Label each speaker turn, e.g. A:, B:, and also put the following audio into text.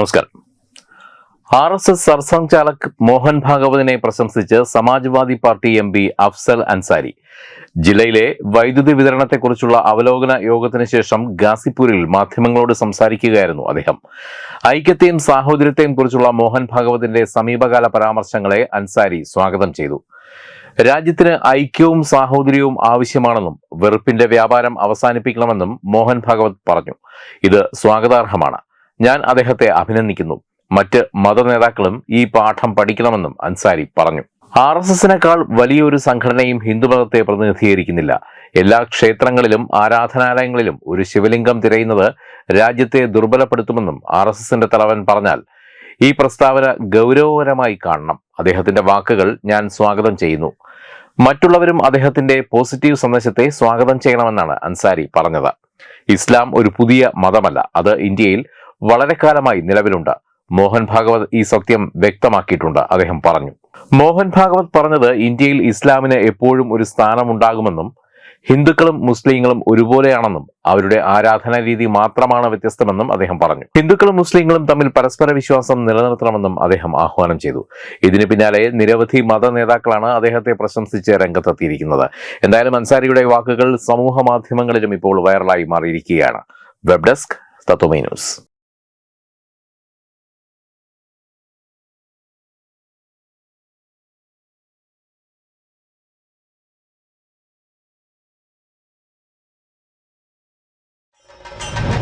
A: നമസ്കാരം R S S സർസംഘാലക് മോഹൻ ഭാഗവതിനെ പ്രശംസിച്ച് Samajwadi party M P Afzal Ansari ജില്ലയിലെ വൈദ്യുതി വിതരണത്തെക്കുറിച്ചുള്ള അവലോകന യോഗത്തിന് ശേഷം ഗാസിപ്പൂരിൽ മാധ്യമങ്ങളോട് സംസാരിക്കുകയായിരുന്നു അദ്ദേഹം ഐക്യത്തെയും സാഹോദര്യത്തെയും കുറിച്ചുള്ള മോഹൻ ഭാഗവതിന്റെ സമീപകാല പരാമർശങ്ങളെ അൻസാരി സ്വാഗതം ചെയ്തു രാജ്യത്തിന് ഐക്യവും സാഹോദര്യവും ആവശ്യമാണെന്നും വെറുപ്പിന്റെ വ്യാപാരം അവസാനിപ്പിക്കണമെന്നും മോഹൻ ഭാഗവത് പറഞ്ഞു ഇത് സ്വാഗതാർഹമാണ് ഞാൻ അദ്ദേഹത്തെ അഭിനന്ദിക്കുന്നു മറ്റ് മത നേതാക്കളും ഈ പാഠം പഠിക്കണമെന്നും അൻസാരി പറഞ്ഞു ആർ എസ് എസിനേക്കാൾ വലിയൊരു സംഘടനയും ഹിന്ദുമതത്തെ പ്രതിനിധീകരിക്കുന്നില്ല എല്ലാ ക്ഷേത്രങ്ങളിലും ആരാധനാലയങ്ങളിലും ഒരു ശിവലിംഗം തിരയുന്നത് രാജ്യത്തെ ദുർബലപ്പെടുത്തുമെന്നും ആർ എസ് എസിന്റെ തലവൻ പറഞ്ഞാൽ ഈ പ്രസ്താവന ഗൗരവകരമായി കാണണം അദ്ദേഹത്തിന്റെ വാക്കുകൾ ഞാൻ സ്വാഗതം ചെയ്യുന്നു മറ്റുള്ളവരും അദ്ദേഹത്തിന്റെ പോസിറ്റീവ് സന്ദേശത്തെ സ്വാഗതം ചെയ്യണമെന്നാണ് അൻസാരി പറഞ്ഞത് ഇസ്ലാം ഒരു പുതിയ മതമല്ല അത് ഇന്ത്യയിൽ വളരെ കാലമായി നിലവിലുണ്ട് മോഹൻ ഭാഗവത് ഈ സത്യം വ്യക്തമാക്കിയിട്ടുണ്ട് അദ്ദേഹം പറഞ്ഞു മോഹൻ ഭാഗവത് പറഞ്ഞത് ഇന്ത്യയിൽ ഇസ്ലാമിന് എപ്പോഴും ഒരു സ്ഥാനമുണ്ടാകുമെന്നും ഹിന്ദുക്കളും മുസ്ലിങ്ങളും ഒരുപോലെയാണെന്നും അവരുടെ ആരാധനാ രീതി മാത്രമാണ് വ്യത്യസ്തമെന്നും അദ്ദേഹം പറഞ്ഞു ഹിന്ദുക്കളും മുസ്ലിങ്ങളും തമ്മിൽ പരസ്പര വിശ്വാസം നിലനിർത്തണമെന്നും അദ്ദേഹം ആഹ്വാനം ചെയ്തു ഇതിന് പിന്നാലെ നിരവധി മത നേതാക്കളാണ് അദ്ദേഹത്തെ പ്രശംസിച്ച് രംഗത്തെത്തിയിരിക്കുന്നത് എന്തായാലും അൻസാരിയുടെ വാക്കുകൾ സമൂഹ മാധ്യമങ്ങളിലും ഇപ്പോൾ വൈറലായി മാറിയിരിക്കുകയാണ് വെബ് ഡെസ്ക് തത്വമേ ന്യൂസ്